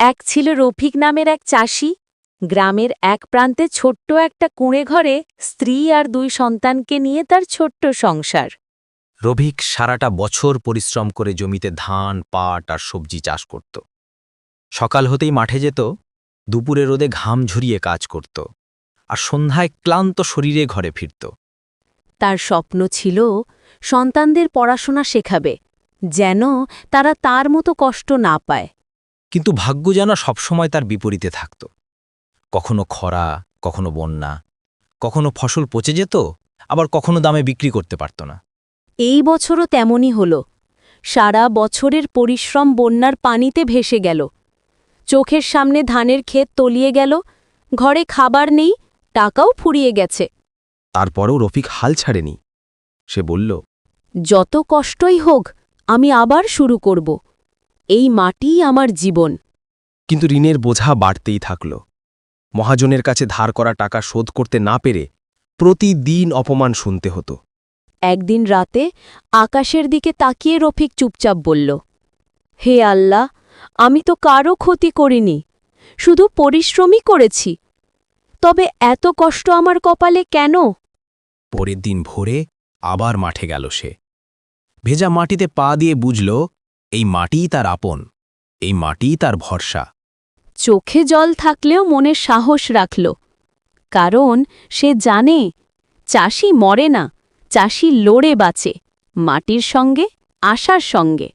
এক ছিল রফিক নামের এক চাষি। গ্রামের এক প্রান্তে ছোট্ট একটা কুঁড়ে ঘরে স্ত্রী আর দুই সন্তানকে নিয়ে তার ছোট্ট সংসার। রভিক সারাটা বছর পরিশ্রম করে জমিতে ধান পাট আর সবজি চাষ করত। সকাল হতেই মাঠে যেত দুপুরে রোদে ঘাম ঝরিয়ে কাজ করত আর সন্ধ্যায় ক্লান্ত শরীরে ঘরে ফিরত। তার স্বপ্ন ছিল সন্তানদের পড়াশোনা শেখাবে যেন তারা তার মতো কষ্ট না পায়। কিন্তু ভাগ্য যেন সবসময় তার বিপরীতে থাকত। কখনো খরা কখনো বন্যা কখনো ফসল পচে যেত আবার কখনো দামে বিক্রি করতে পারত না। এই বছরও তেমনই হল। সারা বছরের পরিশ্রম বন্যার পানিতে ভেসে গেল। চোখের সামনে ধানের ক্ষেত তলিয়ে গেল ঘরে খাবার নেই টাকাও ফুরিয়ে গেছে। তারপরেও রফিক হাল ছাড়েনি। সে বলল যত কষ্টই হোক আমি আবার শুরু করব। এই মাটিই আমার জীবন। কিন্তু ঋণের বোঝা বাড়তেই থাকল। মহাজনের কাছে ধার করা টাকা শোধ করতে না পেরে প্রতিদিন অপমান শুনতে হতো। একদিন রাতে আকাশের দিকে তাকিয়ে রফিক চুপচাপ বলল হে আল্লাহ আমি তো কারও ক্ষতি করিনি শুধু পরিশ্রমই করেছি। তবে এত কষ্ট আমার কপালে কেন? পরের দিন ভোরে আবার মাঠে গেল সে। ভেজা মাটিতে পা দিয়ে বুঝল এই মাটিই তার আপন, এই মাটিই তার ভরসা। চোখে জল থাকলেও মনে সাহস রাখল, কারণ সে জানে চাষি মরে না, চাষি লড়ে বাঁচে, মাটির সঙ্গে, আশার সঙ্গে।